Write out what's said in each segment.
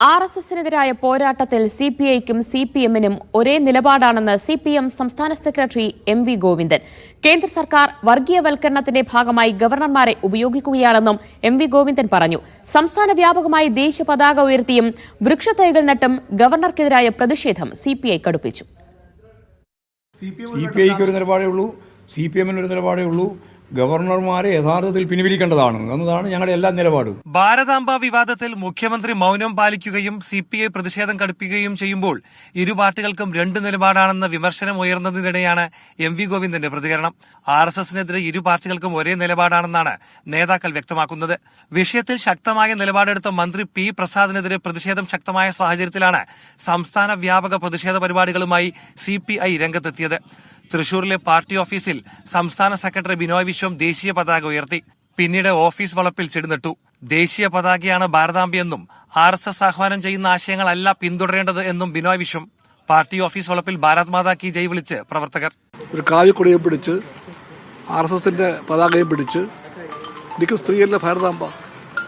R S എസിനെതിരായ പോരാട്ടത്തിൽ C P ഐക്കും സി പി എമ്മിനും ഒരേ നിലപാടാണെന്ന് സി പി എം സംസ്ഥാന സെക്രട്ടറി എം വി ഗോവിന്ദൻ. കേന്ദ്ര സർക്കാർ വർഗീയവൽക്കരണത്തിന്റെ ഭാഗമായി ഗവർണർമാരെ ഉപയോഗിക്കുകയാണെന്നും എം വി ഗോവിന്ദൻ പറഞ്ഞു. സംസ്ഥാന വ്യാപകമായി ദേശീയ പതാക ഉയർത്തിയും വൃക്ഷത്തൈകൾ നട്ടും ഗവർണർക്കെതിരായ പ്രതിഷേധം സി പി ഐ കടുപ്പിച്ചു. സി പി ഐക്ക് ഒരു നിലപാടേ ഉള്ളൂ. സി പി എമ്മിന് ഒരു നിലപാടേ ഉള്ളൂ. ഗവർണർമാരെ യഥാർത്ഥത്തിൽ പിൻവലിക്കേണ്ടതാണ്. എന്നതാണ് ഞങ്ങളുടെ എല്ലാ നിലപാടും. ഭാരതാംബ വിവാദത്തിൽ മുഖ്യമന്ത്രി മൗനം പാലിക്കുകയും സി പി ഐ പ്രതിഷേധം കടുപ്പിക്കുകയും ചെയ്യുമ്പോൾ ഇരു പാർട്ടികൾക്കും രണ്ട് നിലപാടാണെന്ന വിമർശനം ഉയർന്നതിനിടെയാണ് എം വി ഗോവിന്ദന്റെ പ്രതികരണം. ആർ എസ് എസിനെതിരെ ഇരു പാർട്ടികൾക്കും ഒരേ നിലപാടാണെന്നാണ് നേതാക്കൾ വ്യക്തമാക്കുന്നത്. വിഷയത്തിൽ ശക്തമായ നിലപാടെടുത്ത മന്ത്രി പി പ്രസാദിനെതിരെ പ്രതിഷേധം ശക്തമായ സാഹചര്യത്തിലാണ് സംസ്ഥാന വ്യാപക പ്രതിഷേധ പരിപാടികളുമായി സി പി ഐ രംഗത്തെത്തിയത്. തൃശൂരിലെ പാർട്ടി ഓഫീസിൽ സംസ്ഥാന സെക്രട്ടറി ബിനോയ് വിശ്വം ദേശീയ പതാക ഉയർത്തി. പിന്നീട് ഓഫീസ് വളപ്പിൽ ചെടിനട്ടു. ദേശീയ പതാകയാണ് ഭാരതാംബിയെന്നും ആർ എസ് എസ് ആഹ്വാനം ചെയ്യുന്ന ആശയങ്ങളല്ല പിന്തുടരേണ്ടത് എന്നും ബിനോയ് വിശ്വം. പാർട്ടി ഓഫീസ് വളപ്പിൽ ഭാരത് മാതാ കി ജയ് വിളിച്ച് പ്രവർത്തകർ. ഒരു കാവ്യക്കൊടിയും പിടിച്ച് ആർ എസ് എസിന്റെ പതാകയും പിടിച്ച് എനിക്ക് സ്ത്രീയല്ല ഭാരതാംബ.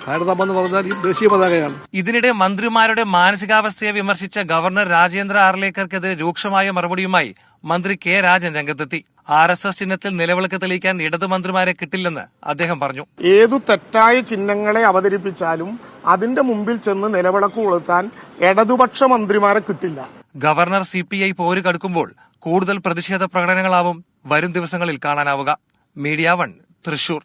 ഭാരതാംബ എന്ന് പറഞ്ഞാൽ ഈ ദേശീയ പതാകയാണ്. ഇതിനിടെ മന്ത്രിമാരുടെ മാനസികാവസ്ഥയെ വിമർശിച്ച ഗവർണർ രാജേന്ദ്ര ആർലേക്കർക്കെതിരെ രൂക്ഷമായ മറുപടിയുമായി മന്ത്രി കെ രാജൻ രംഗത്തെത്തി. ആർ എസ് എസ് ചിഹ്നത്തിൽ നിലവിളക്ക് തെളിയിക്കാൻ ഇടതു മന്ത്രിമാരെ കിട്ടില്ലെന്ന് അദ്ദേഹം പറഞ്ഞു. ഏതു തെറ്റായ ചിഹ്നങ്ങളെ അവതരിപ്പിച്ചാലും അതിന്റെ മുമ്പിൽ ചെന്ന് നിലവിളക്ക് കൊളുത്താൻ ഇടതുപക്ഷ മന്ത്രിമാരെ കിട്ടില്ല. ഗവർണർ സി പി ഐ പോര് കടുക്കുമ്പോൾ കൂടുതൽ പ്രതിഷേധ പ്രകടനങ്ങളാവും വരും ദിവസങ്ങളിൽ കാണാനാവുക. Media one Thrissur.